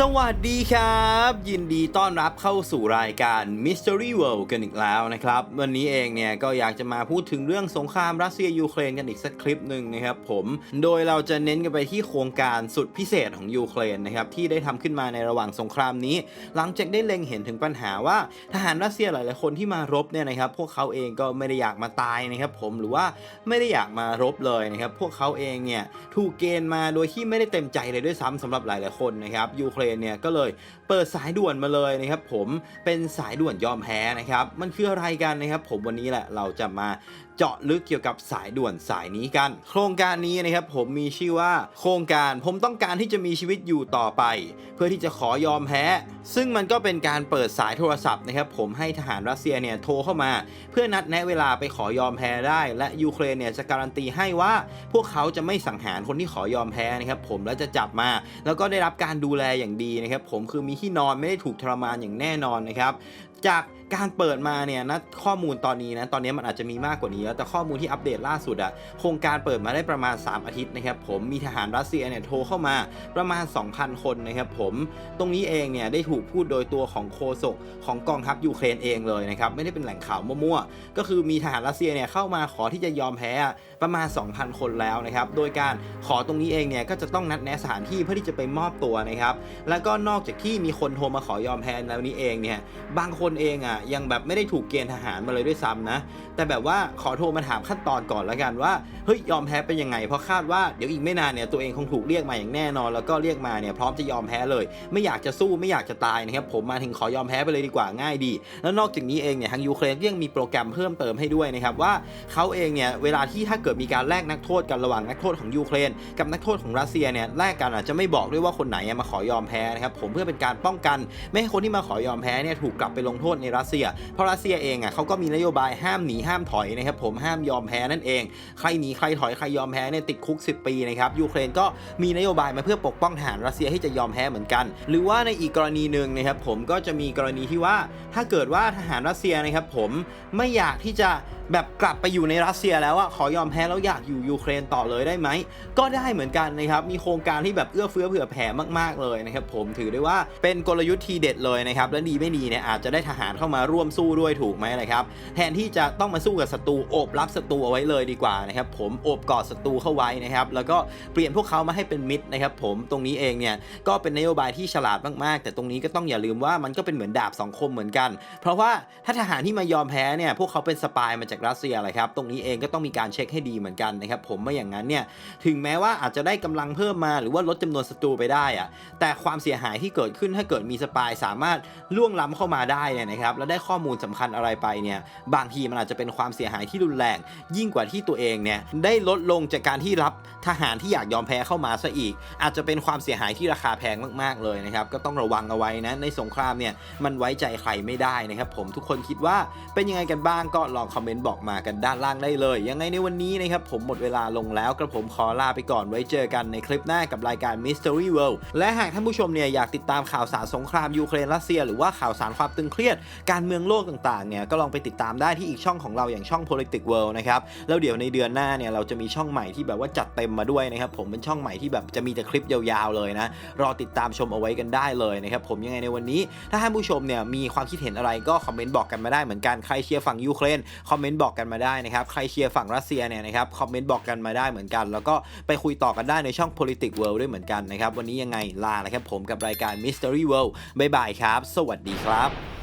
สวัสดีครับ ยินดีต้อนรับเข้าสู่รายการ Mystery World กันอีกแล้วนะครับ วันนี้เองเนี่ยก็อยากจะมาพูดถึงเรื่องสงครามรัสเซียยูเครนกันอีกสักคลิปหนึ่งนะครับผมโดยเราจะเน้นกันไปที่โครงการสุดพิเศษของยูเครนนะครับที่ได้ทำขึ้นมาในระหว่างสงครามนี้ หลังจากได้เล็งเห็นถึงปัญหาว่าทหารรัสเซียหลาย ๆ คนที่มารบเนี่ยนะครับพวกเขาเองก็ไม่ได้อยากมาตายนะครับผมหรือว่าไม่ได้อยากมารบเลยนะครับพวกเขาเองเนี่ยถูกเกณฑ์มาโดยที่ไม่ได้เต็มใจเลยด้วยซ้ำสำหรับหลาย ๆ คนนะครับยูเครนเนี่ยก็เลยเปิดสายด่วนมาเลยนะครับผมเป็นสายด่วนยอมแพ้นะครับมันคืออะไรกันนะครับ ผมวันนี้แหละเราจะมาเจาะลึกเกี่ยวกับสายด่วนสายนี้กัน โครงการนี้นะครับผมมีชื่อว่าโครงการผมต้องการที่จะมีชีวิตอยู่ต่อไป เพื่อที่จะขอยอมแพ้ ซึ่งมันก็เป็นการเปิดสายโทรศัพท์นะครับผมให้ทหารรัสเซียเนี่ยโทรเข้ามา เพื่อนัดแนะเวลาไปขอยอมแพ้ได้ และยูเครนเนี่ยจะการันตีให้ว่า พวกเขาจะไม่สังหารคนที่ขอยอมแพ้นะครับผมแล้วจะจับมา แล้วก็ได้รับการดูแลอย่างดีนะครับผมคือมีที่นอนไม่ได้ถูกทรมานอย่างแน่นอนนะครับจากการเปิดมาเนี่ยนะข้อมูลตอนนี้นะตอนนี้มันอาจจะมีมากกว่านี้แล้วแต่ข้อมูลที่อัปเดตล่าสุดอะโครงการเปิดมาได้ประมาณ 3 อาทิตย์นะครับผมมีทหารรัสเซียเนี่ยโทรเข้ามาประมาณ 2,000 คนนะครับผมตรงนี้เองเนี่ยได้ถูกพูดโดยตัวของโคศกของกองทัพยูเครนเองเลยนะครับไม่ได้เป็นแหล่งข่าวมั่วๆก็คือมีทหารรัสเซียเนี่ยเข้ามาขอที่จะยอมแพ้ประมาณ 2,000 คนแล้วนะครับโดยการขอตรงนี้เองเนี่ยก็จะต้องนัดแนะสถานที่เพื่อที่จะไปมอบตัวนะครับแล้วก็นอกจากที่มีคนโทรมาขอยอมแพ้แล้วนี้เองเนี่ย บางคนเองอะยังแบบไม่ได้ถูกเกณฑ์ทหารมาเลยด้วยซ้ำนะ แต่แบบว่าขอโทรมาถามขั้นตอนก่อนแล้วกันว่า เฮ้ยยอมแพ้เป็นยังไง เพราะคาดว่าเดี๋ยวอีกไม่นานเนี่ยตัวเองคงถูกเรียกมาอย่างแน่นอน แล้วก็เรียกมาเนี่ยพร้อมจะยอมแพ้เลย ไม่อยากจะสู้ไม่อยากจะตายนะครับผมมาถึงขอยอมแพ้ไปเลยดีกว่าง่ายดี แล้วนอกจากนี้เองเนี่ยทางยูเครนก็ยังมีโปรแกรมเพิ่มเติมให้ด้วยนะครับว่าเขาเองเนี่ยเวลาที่ถ้าเกิดมีการแลกนักโทษกันระหว่างนักโทษของยูเครน กับนักโทษของรัสเซียเนี่ยแลกกันอาจจะไม่บอกด้วยว่าคนไหนมาขอยอมแพ้นะครับผมเพื่อเป็นการป้องกัน ไม่ให้คนที่มาขอยอมแพ้เนี่ยถูกกลับไปลงโทษในรัสเซีย เพราะรัสเซียเองอะเขาก็มีนโยบายห้ามหนีห้ามถอยนะครับผมห้ามยอมแพ้นั่นเอง ใครหนีใครถอยใครยอมแพ้เนี่ยติดคุก 10 ปีนะครับยูเครนก็มีนโยบายมาเพื่อปกป้องทหารรัสเซียให้จะยอมแพ้เหมือนกัน หรือว่าในอีกกรณีหนึ่งนะครับผมก็จะมีกรณีที่ว่าถ้าเกิดว่าทหารรัสเซียนะครับผมไม่อยากที่จะแบบกลับไปอยู่ในรัสเซียแล้วอะขอยอมแพ้แล้วอยากอยู่ยูเครนต่อเลยได้ไหม ก็ได้เหมือนกันนะครับ มีโครงการที่แบบเอื้อเฟื้อเผื่อแผ่มากๆเลยนะครับผมถือได้ว่าเป็นกลยุทธ์ทีเด็ดเลยนะครับ และดีไม่ดีเนี่ยอาจจะได้ทหารเข้ามาร่วมสู้ด้วยถูกไหมนะครับแทนที่จะต้องมาสู้กับศัตรูโอบรับศัตรูเอาไว้เลยดีกว่านะครับผมโอบกอดศัตรูเข้าไว้นะครับแล้วก็เปลี่ยนพวกเขามาให้เป็นมิตรนะครับผมตรงนี้เองเนี่ยก็เป็นนโยบายที่ฉลาดมากๆ แต่ตรงนี้ก็ต้องอย่าลืมว่ามันก็เป็นเหมือนดาบสองคมเหมือนกัน เพราะว่าถ้าทหารที่มายอมแพ้เนี่ยพวกเขาเป็นสปายมาจากรัสเซียแหละครับตรงนี้เองก็ต้องมีการเช็คให้ดีเหมือนกันนะครับผมไม่อย่างนั้นเนี่ยถึงแม้ว่าอาจจะได้กำลังเพิ่มมาหรือว่าลดจำนวนศัตรูไปได้อะแต่ความเสียหายที่เกิดขึ้นถ้าเกิดมีสปายสามารถล่วงล้ำเข้ามาได้เนี่ยนะครับแล้วได้ข้อมูลสำคัญอะไรไปเนี่ยบางทีมันอาจจะเป็นความเสียหายที่รุนแรง ยิ่งกว่าที่ตัวเองเนี่ยได้ลดลงจากการที่รับทหารที่อยากยอมแพ้เข้ามาซะอีก อาจจะเป็นความเสียหายที่ราคาแพงมากๆเลยนะครับก็ต้องระวังเอาไว้นะในสงครามเนี่ยมันไว้ใจใครไม่ได้นะครับผมทุกคนคิดว่าเป็นยังไงกันบ้างก็ลองคอมเมนต์บอกมากันด้านล่างได้เลย ยังไงในวันนี้นะครับผมหมดเวลาลงแล้วกระผมขอลาไปก่อนไว้เจอกันในคลิปหน้ากับรายการ Mystery World และหากท่านผูู้้ชมเนี่ยอยากติดตามข่าวสารสงครามยูเครนรัสเซีย หรือว่าข่าวสารความตึงเครียด การเมืองโลกต่างๆเนี่ยก็ลองไปติดตามได้ที่อีกช่องของเราอย่างช่อง Politic World นะครับแล้วเดี๋ยวในเดือนหน้าเนี่ยเราจะมีช่องใหม่ที่แบบว่าจัดเต็มมาด้วยนะครับผมเป็นช่องใหม่ที่แบบจะมีแต่คลิปยาวๆเลยนะรอติดตามชมเอาไว้กันได้เลยนะครับผมยังไงในวันนี้ ถ้าท่านผู้ชมเนี่ยมีความคิดเห็นอะไรก็คอมเมนต์บอกกันมาได้เหมือนกันใครเชียร์ฝั่งยูเครนคอมเมนต์บอกกันมาได้นะครับใครเชียร์ฝั่งรัสเซียเนี่ยนะครับคอมเมนต์บอกกันมาได้เหมือนกัน แล้วก็ไปคุยต่อกันได้ในช่อง Politic World ด้วยเหมือนกันนะครับวันนี้ยังไงลานะครับผมกับรายการ Mystery World บ๊ายบายครับ สวัสดีครับ